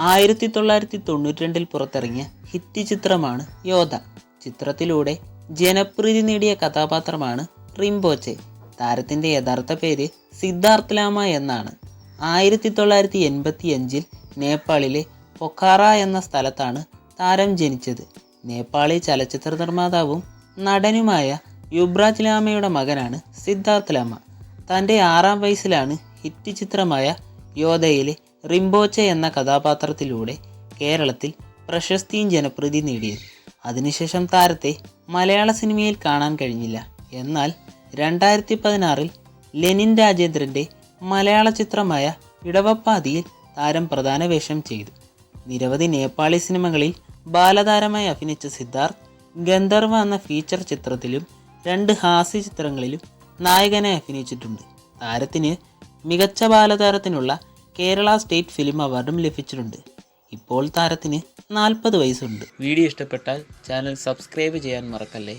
ആയിരത്തി തൊള്ളായിരത്തി തൊണ്ണൂറ്റി രണ്ടിൽ പുറത്തിറങ്ങിയ ഹിറ്റ് ചിത്രമാണ് യോധ. ചിത്രത്തിലൂടെ ജനപ്രീതി നേടിയ കഥാപാത്രമാണ് റിംബോച്ചെ. താരത്തിന്റെ യഥാർത്ഥ പേര് സിദ്ധാർത്ഥ ലാമ എന്നാണ്. ആയിരത്തി തൊള്ളായിരത്തി എൺപത്തി അഞ്ചിൽ നേപ്പാളിലെ പൊക്കാറ എന്ന സ്ഥലത്താണ് താരം ജനിച്ചത്. നേപ്പാളി ചലച്ചിത്ര നിർമ്മാതാവും നടനുമായ യുബ്രാജ് ലാമയുടെ മകനാണ് സിദ്ധാർത്ഥ ലാമ. തന്റെ ആറാം വയസ്സിലാണ് ഹിറ്റ് ചിത്രമായ യോധയിലെ റിംബോച്ചെ എന്ന കഥാപാത്രത്തിലൂടെ കേരളത്തിൽ പ്രശസ്തിയും ജനപ്രീതി നേടിയത്. അതിനുശേഷം താരത്തെ മലയാള സിനിമയിൽ കാണാൻ കഴിഞ്ഞില്ല. എന്നാൽ രണ്ടായിരത്തി പതിനാറിൽ ലെനിൻ രാജേന്ദ്രന്റെ മലയാള ചിത്രമായ ഇടവപ്പാതിയിൽ താരം പ്രധാന വേഷം ചെയ്തു. നിരവധി നേപ്പാളി സിനിമകളിൽ ബാലതാരമായി അഭിനയിച്ച സിദ്ധാർത്ഥ് ഗന്ധർവ എന്ന ഫീച്ചർ ചിത്രത്തിലും രണ്ട് ഹാസ്യ ചിത്രങ്ങളിലും നായകനെ അഭിനയിച്ചിട്ടുണ്ട്. താരത്തിന് മികച്ച ബാലതാരത്തിനുള്ള കേരള സ്റ്റേറ്റ് ഫിലിം അവാർഡും ലഭിച്ചിട്ടുണ്ട്. ഇപ്പോൾ താരത്തിന് നാൽപ്പത് വയസ്സുണ്ട്. വീഡിയോ ഇഷ്ടപ്പെട്ടാൽ ചാനൽ സബ്സ്ക്രൈബ് ചെയ്യാൻ മറക്കല്ലേ?